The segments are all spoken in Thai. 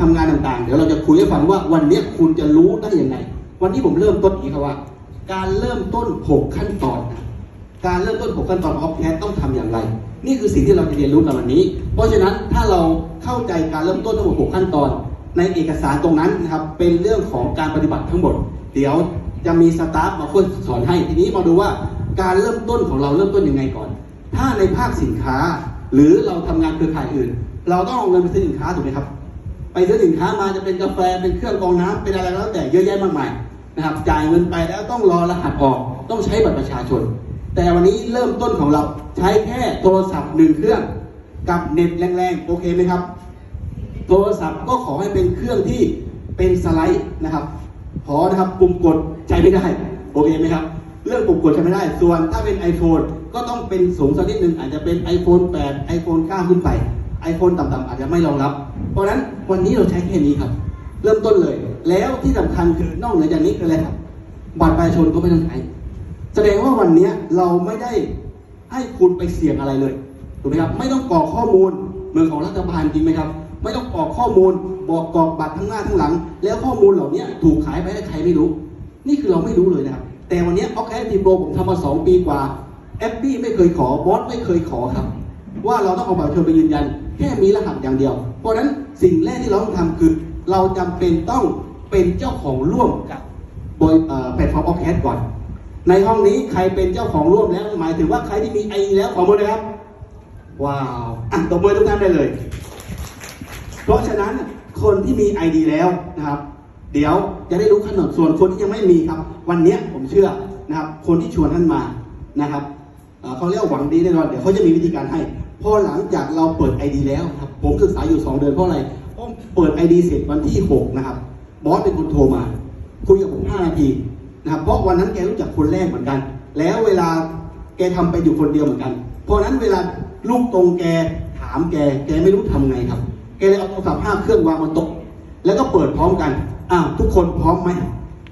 ทำงานต่างๆ เดี๋ยวเราจะคุยให้ฟังว่าวันนี้คุณจะรู้ได้ยังไง วันนี้ผมเริ่มต้นอย่างนี้ครับว่า การเริ่มต้น 6 ขั้นตอน การเริ่มต้น 6 ขั้นตอนออฟแคสต้องทำอย่างไร นี่คือสิ่งที่เราจะเรียนรู้กันวันนี้ เพราะฉะนั้นถ้าเราเข้าใจการเริ่มต้นทั้งหมด6ขั้นตอน ในเอกสารตรงนั้นนะครับเป็นเรื่องของการปฏิบัติทั้งหมด เดี๋ยวจะมีสตาฟมาช่วยสอนให้ทีนี้มาดูว่าการเริ่มต้นของเราเริ่มต้นยังไงก่อน ถ้าในภาคสินค้า หรือเราทำงานเครือข่ายอื่น เราต้องเอาเงินไปซื้อสินค้าถูกไหมครับ ไปซื้อสินค้ามาจะเป็นกาแฟเป็นเครื่องกรองน้ำเป็นอะไรก็แล้วแต่เยอะแยะมากมายนะครับจ่ายเงินไปแล้วต้องรอรหัสออกต้องใช้บัตรประชาชน แต่วันนี้เริ่มต้นของเราใช้แค่โทรศัพท์หนึ่งเครื่องกับเน็ตแรงๆโอเคไหมครับ โทรศัพท์ก็ขอให้เป็นเครื่องที่เป็นสไลด์นะครับขอนะครับปุ่มกดใช้ไม่ได้โอเคไหมครับเรื่องปุ่มกดใช้ไม่ได้ ส่วนถ้าเป็น iPhone ก็ต้องเป็นสูงสักนิดหนึ่งอาจจะเป็น iPhone 8 iPhone 9 ขึ้นไป iPhone ต่ำๆอาจจะไม่รองรับ เพราะนั้นวันนี้เราใช้แค่นี้ครับ เริ่มต้นเลย แล้วที่สำคัญคือนอกเหนือจากนี้คืออะไรครับบัตรประชาชนก็ไม่ต้องใช้แสดงว่าวันนี้เราไม่ได้ให้คุณไปเสี่ยงอะไรเลยถูกไหมครับ ไม่ต้องกรอกข้อมูลเมือนของรัฐบาลจริงไหมครับ ไม่ต้องกรอกข้อมูล บอกกรอกบัตรทั้งหน้าทั้งหลัง แล้วข้อมูลเหล่านี้ถูกขายไปให้ใครไม่รู้ นี่คือเราไม่รู้เลยนะครับ แต่วันนี้ออกแอนติโปรผมทำมาสองปีกว่าแอปปี้ไม่เคยขอบอสไม่เคยขอครับ ว่าเราต้องเอาบัตรประชาชนไปยืนยัน แค่มีรหัสอย่างเดียว เพราะฉะนั้นสิ่งแรกที่เราต้องทำคือ เราจำเป็นต้องเป็นเจ้าของร่วมกับบริเอ่อแพลตฟอร์มออฟแคสก่อน ในห้องนี้ใครเป็นเจ้าของร่วมแล้ว หมายถึงว่าใครที่มีไอแล้วขอมือเลยครับ ว้าวอะตบมือทุกท่านได้เลย เพราะฉะนั้นคนที่มีไอดีแล้วนะครับ เดี๋ยวจะได้รู้ขนมส่วนคนที่ยังไม่มีครับ วันนี้ผมเชื่อนะครับ คนที่ชวนท่านมานะครับเขาเรียกวาหวังดีแน่นอนเดี๋ยวเขาจะมีวิธีการให้ พอหลังจากเราเปิดไอดีแล้วครับ ผมศึกษาอยู่ 2 เดือนเพราะอะไรเพราะเปิดไอดีเสร็จวันที่ 6 นะครับบอสเป็นคนโทรมา คุยกับผม 5 นาทีนะครับเพราะวันนั้นแกรู้จักคนแรกเหมือนกัน แล้วเวลาแกทำไปอยู่คนเดียวเหมือนกัน เพราะนั้นเวลาลูกตรงแกถามแก แกไม่รู้ทำไงครับ แกเลยเอาโทรศัพท์ห้าเครื่องวางบนโต๊ะแล้วก็เปิดพร้อมกันอ้าวทุกคนพร้อมไหม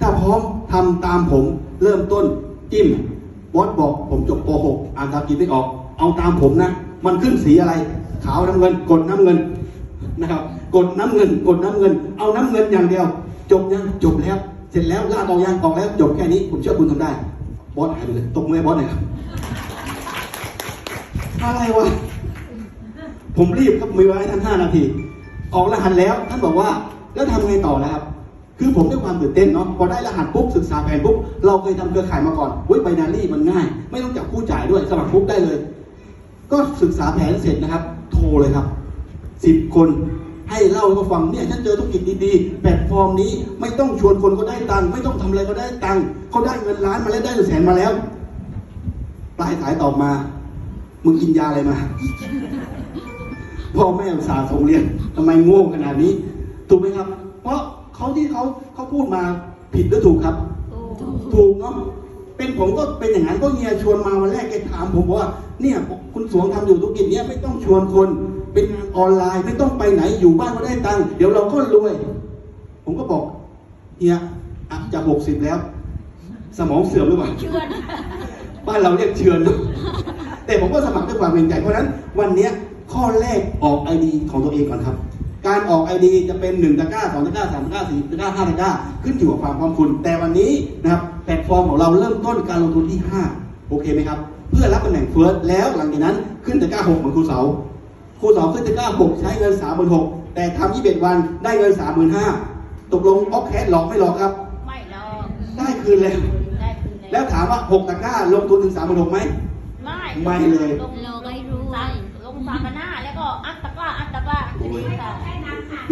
ถ้าพร้อมทำตามผมเริ่มต้นจิ้มบอสบอกผมจบป .6 อ่านตามกินไม่ออก เอาตามผมนะ มันขึ้นสีอะไร ขาวน้ำเงินกดน้ำเงินนะครับ กดน้ำเงิน กดน้ำเงิน เอาน้ำเงินอย่างเดียว จบยังจบแล้ว เสร็จแล้วลากออกยังออกแล้ว จบแค่นี้ผมเชื่อคุณทำได้ บอสหายไปเลยตบมือบอสหน่อยครับอะไรวะผมรีบครับมีเวลาให้ท่านห้านาที ออกรหัสแล้วท่านบอกว่าแล้วทำไงต่อนะครับ คือผมด้วยความตื่นเต้นเนาะพอได้รหัสปุ๊บศึกษาแผนปุ๊บเราเคยทำเครือข่ายมาก่อนเว้ยไบนารี่มันง่าย ไม่ต้องจับผู้จ่ายด้วยสมัครปุ๊บได้เลย ก็ศึกษาแผนเสร็จนะครับ โทรเลยครับสิบคนให้เล่าให้เขาฟังเนี่ยฉันเจอธุรกิจดีๆแพลตฟอร์มนี้ไม่ต้องชวนคนก็ได้ตังค์ไม่ต้องทำอะไรก็ได้ตังค์เขาได้เงินล้านมาแล้วได้เงินแสนมาแล้ว ปลายสายตอบมา มึงกินยาอะไรมาพ่อแม่อุตส่าห์ส่งเรียนทำไมโง่ขนาดนี้ถูกไหมครับ เพราะเขาที่เขาเขาพูดมาผิดหรือถูกครับ ถูกเนาะ เป็นผมก็เป็นอย่างนั้นก็เฮียชวนมาวันแรกแกถามผมว่า เนี่ยคุณสวงทำอยู่ธุรกิจเนี้ยไม่ต้องชวนคน เป็นงานออนไลน์ไม่ต้องไปไหนอยู่บ้านก็ได้ตังค์เดี๋ยวเราก็รวย ผมก็บอกเฮียอะจะหกสิบแล้ว สมองเสื่อมหรือเปล่าเชื่อนบ้านเราเรียกเชือนแต่ผมก็สมัครด้วยความเป็นใจเพราะฉะนั้นวันเนี้ยข้อแรกออกไอดีของตัวเองก่อนครับ การออกไอดีจะเป็น1ตะกร้า2ตะกร้า3ตะกร้า4ตะกร้า5ตะกร้าขึ้นอยู่กับความพร้อมคุณ แต่วันนี้นะครับแพลตฟอร์มของเราเริ่มต้นการลงทุนที่ 5 โอเคไหมครับ เพื่อรับตำแหน่งเฟิร์สแล้วหลังจากนั้นขึ้นตะกร้า6เหมือนครูเสาครูเสาขึ้นตะกร้า6ใช้เงิน36,000แต่ทำ21วันได้เงิน 35,000ตกลงออกแคสหลอกไม่หลอกครับ ไม่หรอกได้คืนแล้วได้คืนแล้วถามว่า 6ตะกร้าลงทุนถึง36,000ไหมไม่ไม่เลยลงลงไม่รู้ลงสามพันห้าแล้ว ก็อัพตะกร้าอัพตะกร้าโอ้ยค่ะ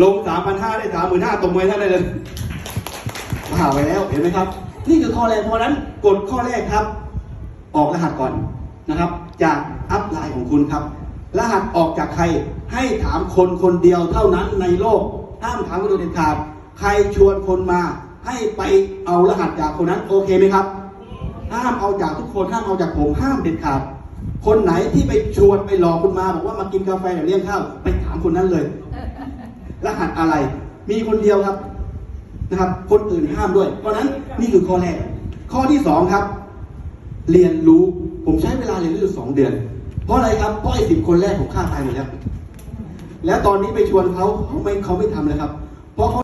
ลงสามพันห้าได้สามหมื่นห้าตรงไว้ท่านได้เลยผ่าไปแล้วเห็นไหมครับ นี่คือข้อแรกเพราะฉะนั้นกดข้อแรกครับ ออกรหัสก่อนนะครับ จากอัพไลน์ของคุณครับ รหัสออกจากใครให้ถามคนคนเดียวเท่านั้นในโลกห้ามถามคนอื่นเด็ดขาดใครชวนคนมา ให้ไปเอารหัสจากคนนั้นโอเคไหมครับห้ามเอาจากทุกคนห้ามเอาจากผมห้ามเด็ดขาด คนไหนที่ไปชวนไปหลอกคุณมาบอกว่ามากินกาแฟหรือเลี้ยงข้าวไปถามคนนั้นเลย รหัสอะไร มีคนเดียวครับนะครับ คนอื่นห้ามด้วย เพราะนั้นนี่คือข้อแรก ข้อที่สองครับ เรียนรู้ผมใช้เวลาเรียนรู้สองเดือน เพราะอะไรครับเพราะไอ้สิบคนแรกผมฆ่าตายหมดแล้วแล้วตอนนี้ไปชวนเขาเขาไม่เขาไม่ทำเลยครับ เพราะเขา